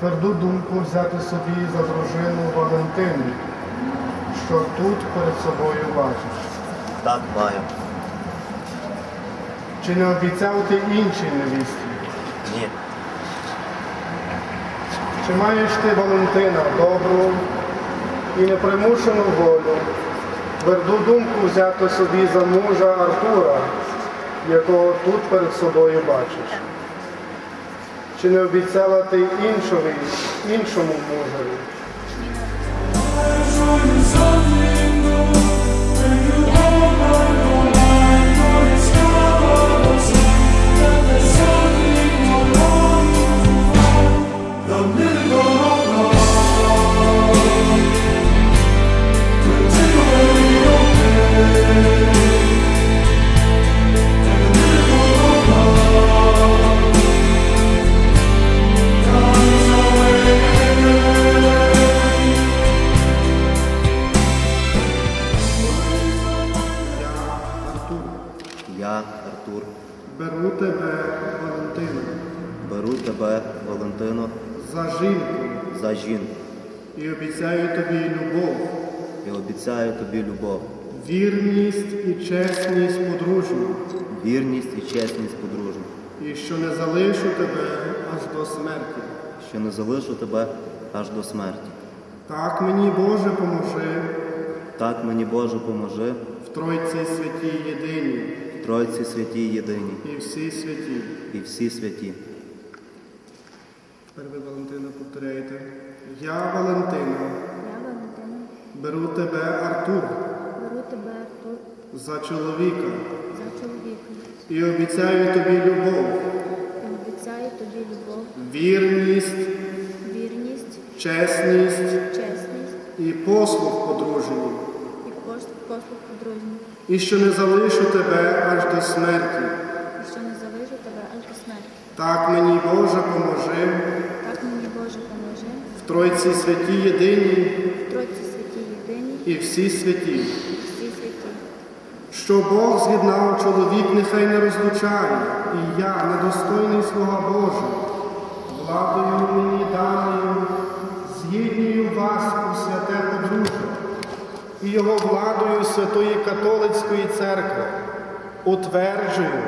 тверду думку взяти собі за дружину Валентину, що тут перед собою бачиш. Так маю. Чи не обіцяв ти іншій невісті? Ні. Чи маєш ти, Валентина, добру і непримушену волю, тверду думку взяти собі за мужа Артура, якого тут перед собою бачиш? Чи не обіцяла ти іншому, іншому мужеві? Я, Артур, беру тебе, Валентина, беру тебе, Валентино, за жінку. За жінку. І обіцяю тобі любов, і обіцяю тобі любов, вірність і чесність подружню, вірність і чесність подружню, і що не залишу тебе аж до смерті. що не залишу тебе аж до смерті. Так мені Боже поможи. Так мені Боже поможи. В Тройці святій єдиній Тройці святій єдині і всі святі. і всі святі. Тепер ви, Валентина, повторяєте. Я, Валентина, Я Валентина, беру тебе, Артур, беру тебе Артур. за чоловіка. За чоловіка. І обіцяю тобі любов, і обіцяю тобі любов, вірність, вірність, чесність. Чесність. І послуг подружній, послуг і що не залишу тебе аж до смерті. і що не залишу тебе аж до смерті. Так мені Боже поможи Так мені Боже поможи в Тройці святій єдиній в Тройці святій єдині і всі святі. і всі святі. Що Бог з'єднав чоловік, нехай не розлучає, і я, недостойний слуга Божий, владою мені даною, з'єднюю вас і його владою Святої Католицької церкви, утверджую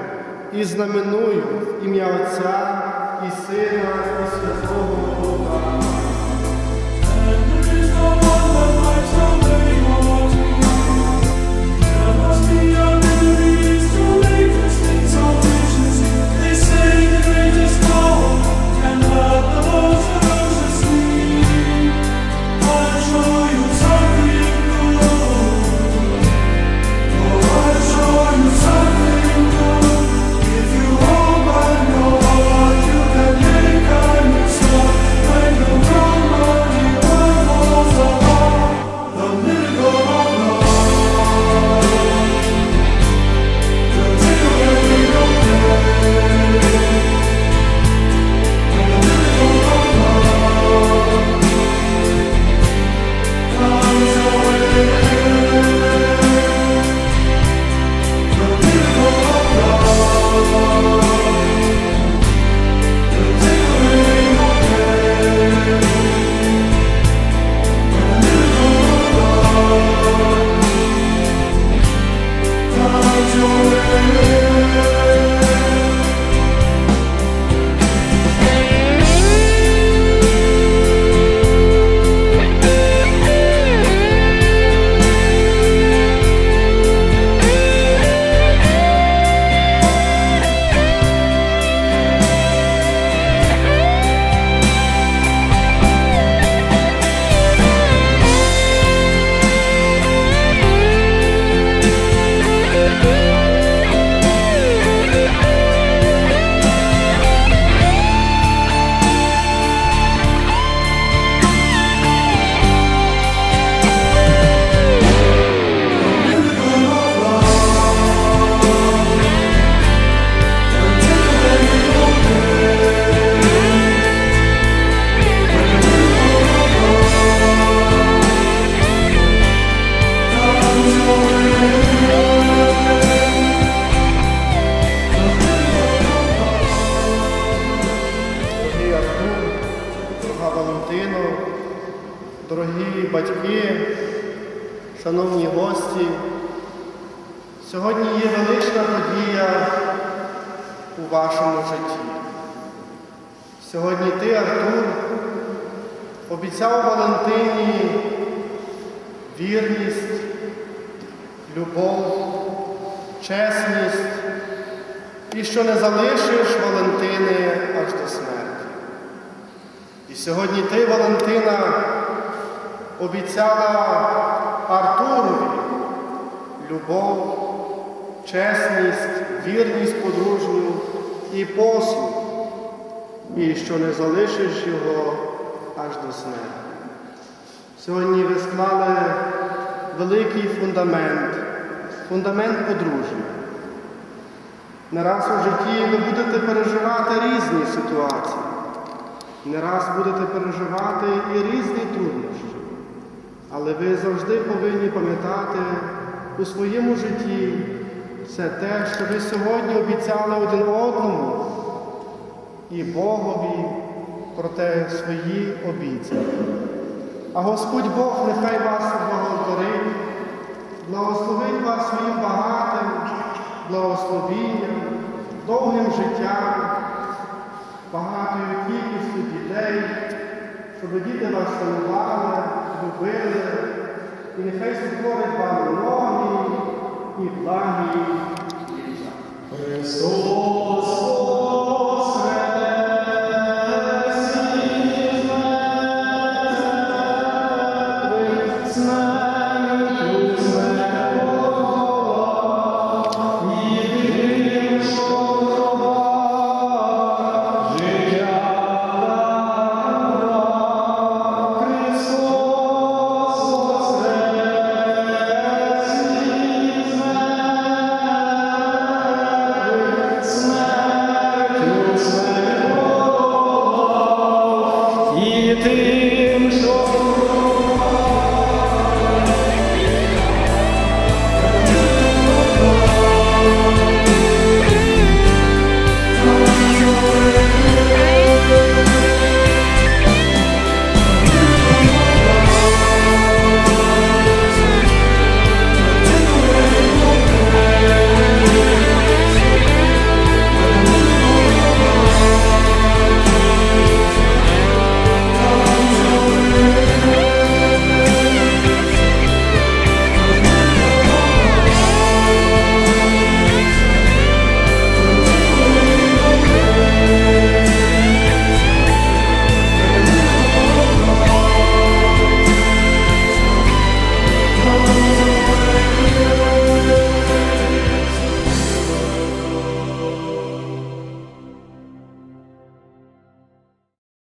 і знаменую ім'я Отця і Сина і Святого Духа. Батьки, шановні гості, сьогодні є велична подія у вашому житті. Сьогодні ти, Артур, обіцяв Валентині вірність, любов, чесність і що не залишиш Валентини аж до смерті. І сьогодні ти, Валентина, обіцяла Артурові любов, чесність, вірність подружню і послуг, і що не залишиш його аж до смерті. Сьогодні ви склали великий фундамент, фундамент подружжя. Не раз у житті ви будете переживати різні ситуації, не раз будете переживати і різні труднощі. Але ви завжди повинні пам'ятати у своєму житті все те, що ви сьогодні обіцяли один одному і Богові про те свої обіцянки. А Господь Бог нехай вас благословить, благословить вас своїм багатим благословінням, довгим життям, багатою кількістю дітей, щоб діти вас шанували, любили, і нехай створить вам ноги і благі літа. Христос